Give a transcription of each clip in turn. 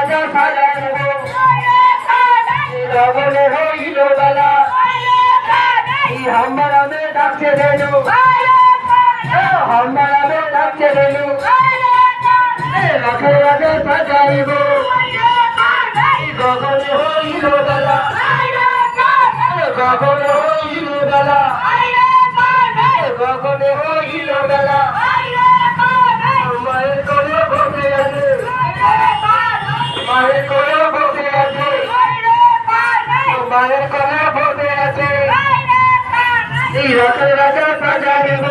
রাজা সাজাইব লগনে হইল বেলা। হাম্বারামে ডাকছে রেলু হাম্বারামে ডাকছে রেলু রাখে রাখে সাজাইব। গগনে হইল বেলা। গগনে হইল বেলা। গগনে হইল বেলা। মায়ের কোলে বসে আছে। মায়ের কোলে বসে আছে। মায়ের কোলে বসে আছে। এই রাতে রাতে সাজা দেব।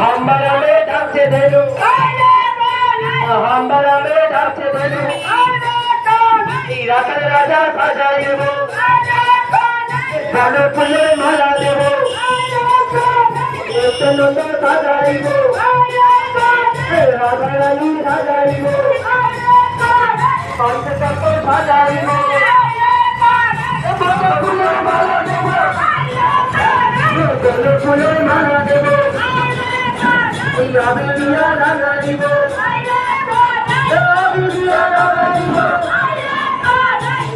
হাম্বারামে ডাকছে ধেনু হাম্বারামে ডাকছে ধেনু এই রাতে রাজা সাজা দেব। ভালো ফুলে মালা দেব। সাজাইব রাধা রাজা সাজাইব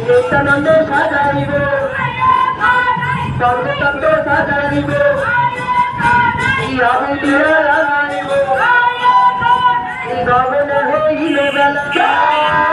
নিত্যানন্দে সাজাইব সর্বতন্ত্র সাজাইব আমি দিয়ে লাগাইব গগনে হইল বেলা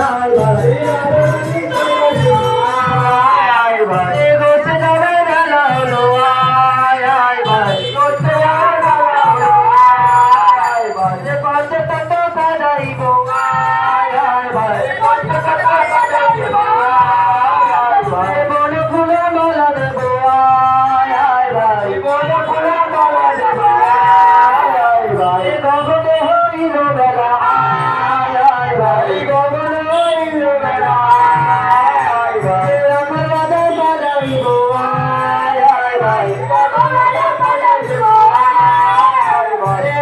la la la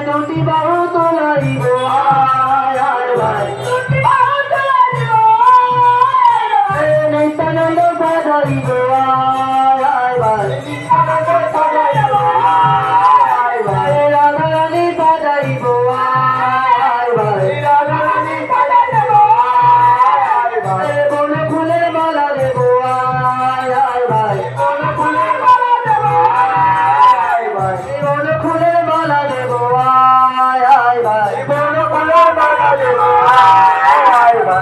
দুটি বাহু তোলাইব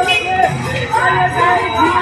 Ich